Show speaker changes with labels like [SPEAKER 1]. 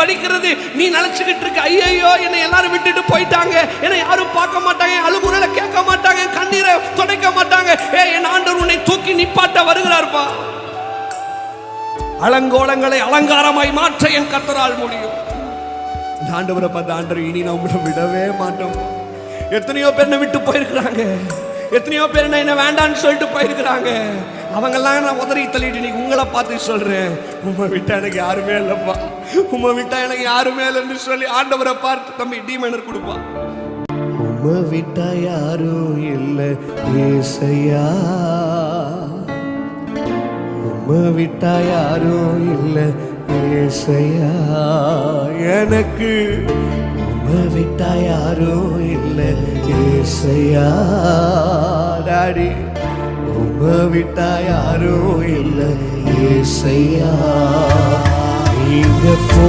[SPEAKER 1] வலிக்கிறது. நீ நினைச்சுக்கிட்டு இருக்க ஐயோ என்னை எல்லாரும் விட்டுட்டு போயிட்டாங்க. என்னை யாரும் பார்க்க மாட்டாங்க. அழுகுறல கேட்க மாட்டாங்க. கண்ணீரை துடைக்க மாட்டாங்க. ஏ என் ஆண்டவர் உன்னை தூக்கி நிப்பாட்ட வருகிறார்ப்பா. அலங்கோலங்களை அலங்காரமாய் மாற்ற என் கத்தரால் முடியும். ஆண்டவரை பார்த்த ஆண்டவர் இனி நான் உங்களை விடவே மாட்டோம். எத்தனையோ பேர் விட்டு போயிருக்கிறாங்க. எத்தனையோ பேர் என்ன என்ன வேண்டான்னு சொல்லிட்டு போயிருக்கிறாங்க. அவங்கெல்லாம் நான் உதறி தள்ளிட்டு நீ உங்களை பார்த்து சொல்றேன். உம்மை விட்டா எனக்கு யாருமே இல்லைப்பா. உம்மை விட்டா எனக்கு யாருமே இல்லைன்னு சொல்லி ஆண்டவரை பார்த்து தம்பி டீமேனர் கொடுப்பா.
[SPEAKER 2] உம்மை விட்டா யாரும் இல்லை ஏசையா. உம்மை விட்டா யாரும் இல்லை ஏசையா. எனக்கு உம்மை விட்டா யாரும் இல்லை ஏசையா. டாடி. உம்மை விட்டா யாரோ இல்லை ஏசையா. இந்த போ